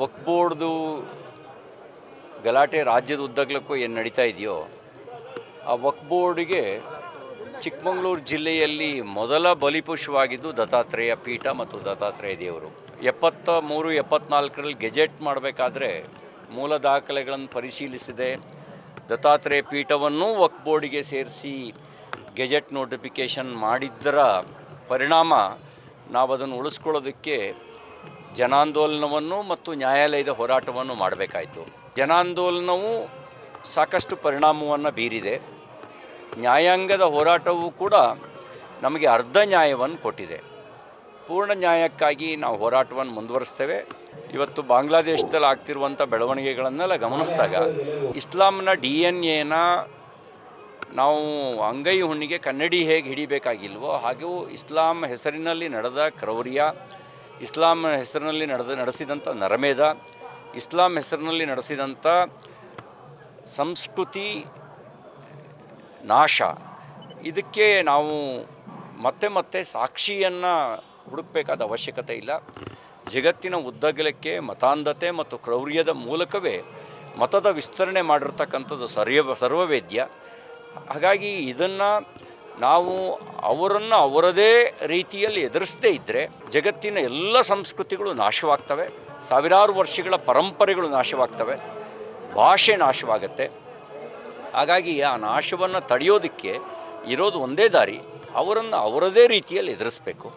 ವಕ್ ಬೋರ್ಡ್ದು ಗಲಾಟೆ ರಾಜ್ಯದ ಉದ್ದಗಲಕ್ಕೂ ಏನು ನಡೀತಾ ಇದೆಯೋ, ಆ ವಕ್ ಬೋರ್ಡ್ಗೆ ಚಿಕ್ಕಮಗಳೂರು ಜಿಲ್ಲೆಯಲ್ಲಿ ಮೊದಲ ಬಲಿಪುಷವಾಗಿದ್ದು ದತ್ತಾತ್ರೇಯ ಪೀಠ ಮತ್ತು ದತ್ತಾತ್ರೇಯ ದೇವರು. ಎಪ್ಪತ್ತ ಮೂರು, ಎಪ್ಪತ್ನಾಲ್ಕರಲ್ಲಿ ಗೆಜೆಟ್ ಮಾಡಬೇಕಾದ್ರೆ ಮೂಲ ದಾಖಲೆಗಳನ್ನು ಪರಿಶೀಲಿಸಿದೆ. ದತ್ತಾತ್ರೇಯ ಪೀಠವನ್ನು ವಕ್ ಬೋರ್ಡಿಗೆ ಸೇರಿಸಿ ಗೆಜೆಟ್ ನೋಟಿಫಿಕೇಷನ್ ಮಾಡಿದ್ದರ ಪರಿಣಾಮ ನಾವು ಅದನ್ನು ಉಳಿಸ್ಕೊಳ್ಳೋದಕ್ಕೆ ಜನಾಂದೋಲನವನ್ನು ಮತ್ತು ನ್ಯಾಯಾಲಯದ ಹೋರಾಟವನ್ನು ಮಾಡಬೇಕಾಯಿತು. ಜನಾಂದೋಲನವು ಸಾಕಷ್ಟು ಪರಿಣಾಮವನ್ನು ಬೀರಿದೆ. ನ್ಯಾಯಾಂಗದ ಹೋರಾಟವೂ ಕೂಡ ನಮಗೆ ಅರ್ಧ ನ್ಯಾಯವನ್ನು ಕೊಟ್ಟಿದೆ. ಪೂರ್ಣ ನ್ಯಾಯಕ್ಕಾಗಿ ನಾವು ಹೋರಾಟವನ್ನು ಮುಂದುವರಿಸ್ತೇವೆ. ಇವತ್ತು ಬಾಂಗ್ಲಾದೇಶದಲ್ಲಿ ಆಗ್ತಿರುವಂಥ ಬೆಳವಣಿಗೆಗಳನ್ನೆಲ್ಲ ಗಮನಿಸಿದಾಗ ಇಸ್ಲಾಂನ ಡಿ ಎನ್ ಎನ ನಾವು ಅಂಗೈ ಹುಣ್ಣಿಗೆ ಕನ್ನಡಿ ಹೇಗೆ ಹಿಡಿಬೇಕಾಗಿಲ್ವೋ ಹಾಗೂ ಇಸ್ಲಾಂ ಹೆಸರಿನಲ್ಲಿ ನಡೆದ ಕ್ರೌರ್ಯ ಇಸ್ಲಾಂ ಹೆಸರಿನಲ್ಲಿ ನಡೆದ ನಡೆಸಿದಂಥ ನರಮೇಧ, ಇಸ್ಲಾಂ ಹೆಸರಿನಲ್ಲಿ ನಡೆಸಿದಂಥ ಸಂಸ್ಕೃತಿ ನಾಶ. ಇದಕ್ಕೆ ನಾವು ಮತ್ತೆ ಮತ್ತೆ ಸಾಕ್ಷಿಯನ್ನು ಹುಡುಕಬೇಕಾದ ಅವಶ್ಯಕತೆ ಇಲ್ಲ. ಜಗತ್ತಿನ ಉದ್ದಗಲಕ್ಕೆ ಮತಾಂಧತೆ ಮತ್ತು ಕ್ರೌರ್ಯದ ಮೂಲಕವೇ ಮತದ ವಿಸ್ತರಣೆ ಮಾಡಿರ್ತಕ್ಕಂಥದ್ದು ಸರ್ವ ಸರ್ವವೇದ್ಯ. ಹಾಗಾಗಿ ಇದನ್ನು ನಾವು ಅವರನ್ನು ಅವರದೇ ರೀತಿಯಲ್ಲಿ ಎದುರಿಸದೇ ಇದ್ದರೆ ಜಗತ್ತಿನ ಎಲ್ಲ ಸಂಸ್ಕೃತಿಗಳು ನಾಶವಾಗ್ತವೆ. ಸಾವಿರಾರು ವರ್ಷಗಳ ಪರಂಪರೆಗಳು ನಾಶವಾಗ್ತವೆ. ಭಾಷೆ ನಾಶವಾಗತ್ತೆ. ಹಾಗಾಗಿ ಆ ನಾಶವನ್ನು ತಡೆಯೋದಕ್ಕೆ ಇರೋದು ಒಂದೇ ದಾರಿ, ಅವರನ್ನು ಅವರದೇ ರೀತಿಯಲ್ಲಿ ಎದುರಿಸಬೇಕು.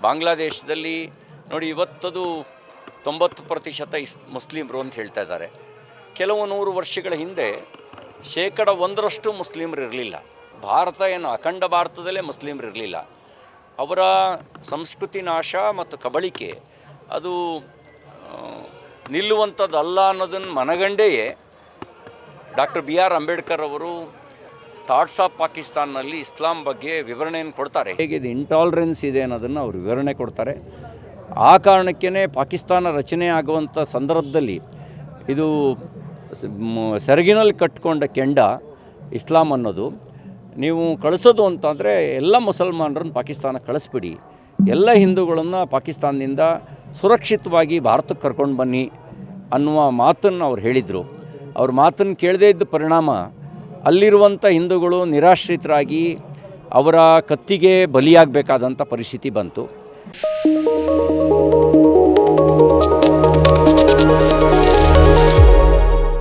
ಬಾಂಗ್ಲಾದೇಶದಲ್ಲಿ ನೋಡಿ ಇವತ್ತದು ತೊಂಬತ್ತು ಪ್ರತಿಶತ ಇಸ್, ಮುಸ್ಲಿಮರು ಅಂತ ಹೇಳ್ತಾ ಇದ್ದಾರೆ. ಕೆಲವು ನೂರು ವರ್ಷಗಳ ಹಿಂದೆ ಶೇಕಡ ಒಂದರಷ್ಟು ಮುಸ್ಲಿಮರು ಇರಲಿಲ್ಲ. ಭಾರತ ಏನು ಅಖಂಡ ಭಾರತದಲ್ಲೇ ಮುಸ್ಲಿಮರು ಇರಲಿಲ್ಲ. ಅವರ ಸಂಸ್ಕೃತಿ ನಾಶ ಮತ್ತು ಕಬಳಿಕೆ ಅದು ನಿಲ್ಲುವಂಥದ್ದಲ್ಲ ಅನ್ನೋದನ್ನು ಮನಗಂಡೆಯೇ ಡಾಕ್ಟರ್ ಬಿ ಆರ್ ಅಂಬೇಡ್ಕರ್ ಅವರು ಥಾಟ್ಸ್ ಆಫ್ ಪಾಕಿಸ್ತಾನ್ನಲ್ಲಿ ಇಸ್ಲಾಂ ಬಗ್ಗೆ ವಿವರಣೆಯನ್ನು ಕೊಡ್ತಾರೆ. ಹೇಗೆ ಇದು ಇಂಟಾಲರೆನ್ಸ್ ಇದೆ ಅನ್ನೋದನ್ನು ಅವರು ವಿವರಣೆ ಕೊಡ್ತಾರೆ. ಆ ಕಾರಣಕ್ಕೇ ಪಾಕಿಸ್ತಾನ ರಚನೆ ಆಗುವಂಥ ಸಂದರ್ಭದಲ್ಲಿ ಇದು ಸೆರಗಿನಲ್ಲಿ ಕಟ್ಕೊಂಡ ಕೆಂಡ ಇಸ್ಲಾಂ ಅನ್ನೋದು ನೀವು ಕಳಿಸೋದು ಅಂತಂದರೆ ಎಲ್ಲ ಮುಸಲ್ಮಾನರನ್ನು ಪಾಕಿಸ್ತಾನ ಕಳಿಸ್ಬಿಡಿ. ಎಲ್ಲ ಹಿಂದೂಗಳನ್ನು ಪಾಕಿಸ್ತಾನದಿಂದ ಸುರಕ್ಷಿತವಾಗಿ ಭಾರತಕ್ಕೆ ಕರ್ಕೊಂಡು ಬನ್ನಿ ಅನ್ನುವ ಮಾತನ್ನು ಅವ್ರು ಹೇಳಿದರು. ಅವ್ರ ಮಾತನ್ನು ಕೇಳದೇ ಇದ್ದ ಪರಿಣಾಮ ಅಲ್ಲಿರುವಂಥ ಹಿಂದೂಗಳು ನಿರಾಶ್ರಿತರಾಗಿ ಅವರ ಕತ್ತಿಗೆ ಬಲಿಯಾಗಬೇಕಾದಂಥ ಪರಿಸ್ಥಿತಿ ಬಂತು.